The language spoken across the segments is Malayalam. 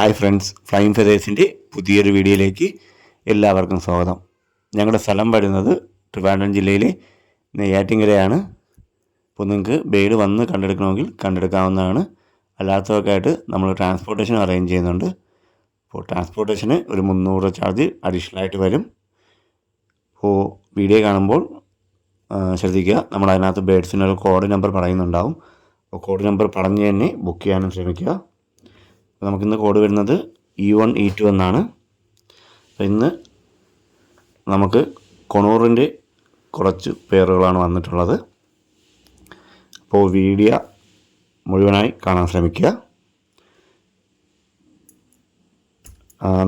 ഹായ് ഫ്രണ്ട്സ് ഫ്ലൈങ് ഫെതേഴ്സിന്റെ പുതിയൊരു വീഡിയോയിലേക്ക് എല്ലാവർക്കും സ്വാഗതം. ഞങ്ങളുടെ സ്ഥലം വരുന്നത് ട്രിവാൻഡ്രം ജില്ലയിലെ നെയ്യാറ്റിങ്കരയാണ്. അപ്പോൾ നിങ്ങൾക്ക് ബേഡ് വന്ന് കണ്ടെടുക്കണമെങ്കിൽ കണ്ടെടുക്കാവുന്നതാണ്. അല്ലാത്തതൊക്കെ ആയിട്ട് നമ്മൾ ട്രാൻസ്പോർട്ടേഷൻ അറേഞ്ച് ചെയ്യുന്നുണ്ട്. അപ്പോൾ ട്രാൻസ്പോർട്ടേഷന് ഒരു മുന്നൂറ് ചാർജ് അഡീഷണൽ ആയിട്ട് വരും. അപ്പോൾ വീഡിയോ കാണുമ്പോൾ ശ്രദ്ധിക്കുക. നമ്മൾ അതിനകത്ത് ബേഡ്സിനൊരു കോഡ് നമ്പർ പറയുന്നുണ്ടാവും. അപ്പോൾ കോഡ് നമ്പർ പറഞ്ഞ് തന്നെ ബുക്ക് ചെയ്യാനും ശ്രമിക്കുക. അപ്പോൾ നമുക്കിന്ന് കോഡ് വരുന്നത് ഇ വൺ ഇ ടു എന്നാണ്. അപ്പോൾ ഇന്ന് നമുക്ക് കൊണൂറിന്റെ കുറച്ച് പേറുകളാണ് വന്നിട്ടുള്ളത്. അപ്പോൾ വീഡിയോ മുഴുവനായി കാണാൻ ശ്രമിക്കുക.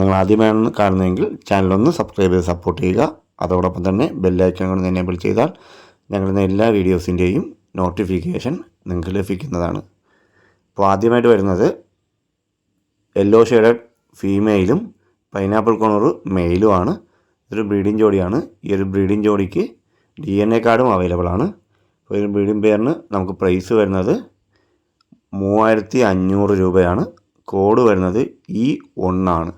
നിങ്ങൾ ആദ്യമായാണ് കാണുന്നതെങ്കിൽ ചാനലൊന്ന് സബ്സ്ക്രൈബ് ചെയ്ത് സപ്പോർട്ട് ചെയ്യുക. അതോടൊപ്പം തന്നെ ബെല്ലൈക്കൺ കൊണ്ട് എനേബിൾ ചെയ്താൽ ഞങ്ങളുടെ എല്ലാ വീഡിയോസിന്റെയും നോട്ടിഫിക്കേഷൻ നിങ്ങൾക്ക് ലഭിക്കുന്നതാണ്. അപ്പോൾ ആദ്യമായിട്ട് വരുന്നത് യെല്ലോ ഷെയ്ഡഡ് ഫീമെയിലും പൈനാപ്പിൾ കോണർ മെയിലുമാണ് ഇതൊരു ബ്രീഡിംഗ് ജോഡിയാണ്. ഈ ഒരു ബ്രീഡിംഗ് ജോഡിക്ക് ഡി എൻ എ കാർഡും അവൈലബിൾ ആണ്. അപ്പോൾ ഈ ബ്രീഡിംഗ് പെയറിന് നമുക്ക് പ്രൈസ് വരുന്നത് മൂവായിരത്തി അഞ്ഞൂറ് രൂപയാണ്. കോഡ് വരുന്നത് ഇ ഒന്നാണ്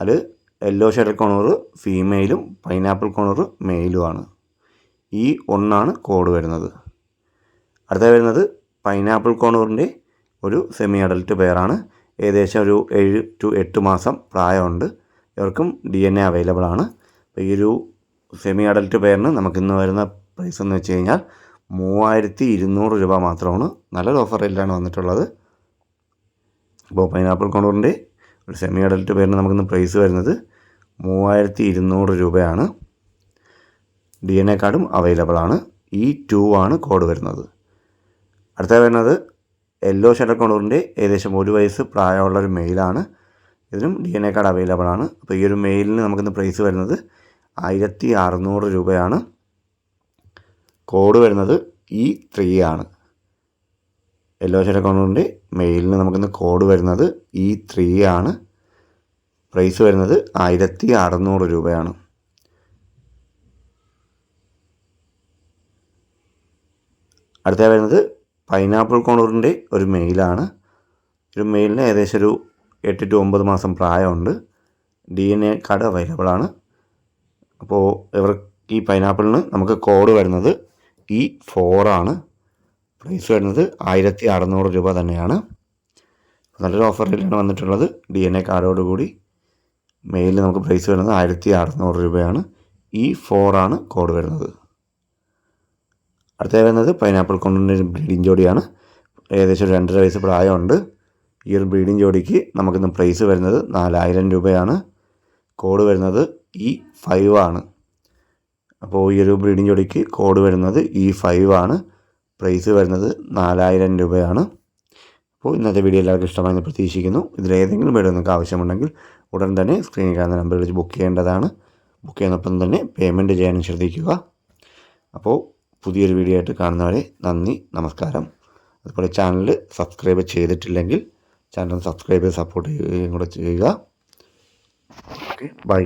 അത് യെല്ലോ ഷെയ്ഡഡ് കോണർ ഫീമെയിലും പൈനാപ്പിൾ കോണർ മെയിലുമാണ് ഈ ഒന്നാണ് കോഡ് വരുന്നത്. അടുത്ത വരുന്നത് പൈനാപ്പിൾ കോണൂറിന്റെ ഒരു സെമി അഡൽട്ട് പെയറാണ് ഏകദേശം ഒരു ഏഴ് ടു എട്ട് മാസം പ്രായമുണ്ട്. ഇവർക്കും ഡി എൻ എ അവൈലബിൾ ആണ്. അപ്പോൾ ഈ ഒരു സെമി അഡൽട്ട് പെയറിന് നമുക്കിന്ന് വരുന്ന പ്രൈസ് എന്ന് വെച്ച് കഴിഞ്ഞാൽ മൂവായിരത്തി ഇരുന്നൂറ് രൂപ മാത്രമാണ്. നല്ലൊരു ഓഫർ റേറ്റിലാണ് വന്നിട്ടുള്ളത്. അപ്പോൾ പൈനാപ്പിൾ കോണൂറിന്റെ ഒരു സെമി അഡൽട്ട് പെയറിന് നമുക്കിന്ന് പ്രൈസ് വരുന്നത് മൂവായിരത്തി ഇരുന്നൂറ് രൂപയാണ് ഡി എൻ എ കാർഡും അവൈലബിൾ ആണ്. ഈ ടു ആണ് കോഡ് വരുന്നത്. അടുത്ത വരുന്നത് യെല്ലോ ഷെഡർ കൊണ്ടൂറിന്റെ ഏകദേശം ഒരു വയസ്സ് പ്രായമുള്ള ഒരു മെയിലാണ്. ഇതിനും D N A card available ആണ്. അപ്പോൾ ഈ ഒരു മെയിലിന് നമുക്കിന്ന് പ്രൈസ് വരുന്നത് ആയിരത്തി അറുന്നൂറ് രൂപയാണ്. കോഡ് വരുന്നത് ഇ ത്രീ ആണ്. യെല്ലോ ഷെഡർ കൊണ്ടൂറിന്റെ മെയിലിന് നമുക്കിന്ന് കോഡ് വരുന്നത് ഇ ത്രീ ആണ്. പ്രൈസ് വരുന്നത് ആയിരത്തി അറുന്നൂറ് രൂപയാണ്. അടുത്ത വരുന്നത് പൈനാപ്പിൾ കോണൂറിന്റെ ഒരു മെയിലാണ്. ഒരു മെയിലിന് ഏകദേശം ഒരു എട്ട് ടു ഒമ്പത് മാസം പ്രായമുണ്ട്. D N A card available ആണ്. അപ്പോൾ ഇവർ ഈ പൈനാപ്പിളിന് നമുക്ക് കോഡ് വരുന്നത് ഇ ഫോറാണ് പ്രൈസ് വരുന്നത് ആയിരത്തി അറുന്നൂറ് രൂപ തന്നെയാണ്. നല്ലൊരു ഓഫർ വന്നിട്ടുള്ളത്. ഡി എൻ എ കാർഡോടുകൂടി മെയിലിൽ നമുക്ക് പ്രൈസ് വരുന്നത് ആയിരത്തി അറുന്നൂറ് രൂപയാണ്. ഇ ഫോറാണ് കോഡ് വരുന്നത്. അടുത്ത വരുന്നത് പൈനാപ്പിൾ കൊണ്ടിന്റെ ബ്രീഡിംഗ് ജോഡിയാണ്. ഏകദേശം രണ്ടര വയസ്സ് പ്രായമുണ്ട്. ഈ ഒരു ബ്രീഡിംഗ് ജോഡിക്ക് നമുക്കിന്ന് പ്രൈസ് വരുന്നത് നാലായിരം രൂപയാണ്. കോഡ് വരുന്നത് ഇ ഫൈവ് ആണ്. അപ്പോൾ ഈ ഒരു ബ്രീഡിംഗ് ജോഡിക്ക് കോഡ് വരുന്നത് ഇ ഫൈവ് ആണ്. പ്രൈസ് വരുന്നത് നാലായിരം രൂപയാണ്. അപ്പോൾ ഇന്നത്തെ വീഡിയോ എല്ലാവർക്കും ഇഷ്ടമായെന്ന് പ്രതീക്ഷിക്കുന്നു. ഇതിലേതെങ്കിലും വീഡിയോ നിങ്ങൾക്ക് ആവശ്യമുണ്ടെങ്കിൽ ഉടൻ തന്നെ സ്ക്രീനിൽ കാണുന്ന നമ്പറിൽ വിളിച്ച് ബുക്ക് ചെയ്യേണ്ടതാണ്. ബുക്ക് ചെയ്യുന്നതിനൊപ്പം തന്നെ പേയ്മെന്റ് ചെയ്യാനും ശ്രദ്ധിക്കുക. അപ്പോൾ പുതിയൊരു വീഡിയോ ആയിട്ട് കാണുന്നവരെ നന്ദി നമസ്കാരം. അതുപോലെ ചാനൽ സബ്സ്ക്രൈബ് ചെയ്തിട്ടില്ലെങ്കിൽ ചാനൽ സബ്സ്ക്രൈബ് സപ്പോർട്ട് ചെയ്യുകയും കൂടെ ചെയ്യുക. Okay bye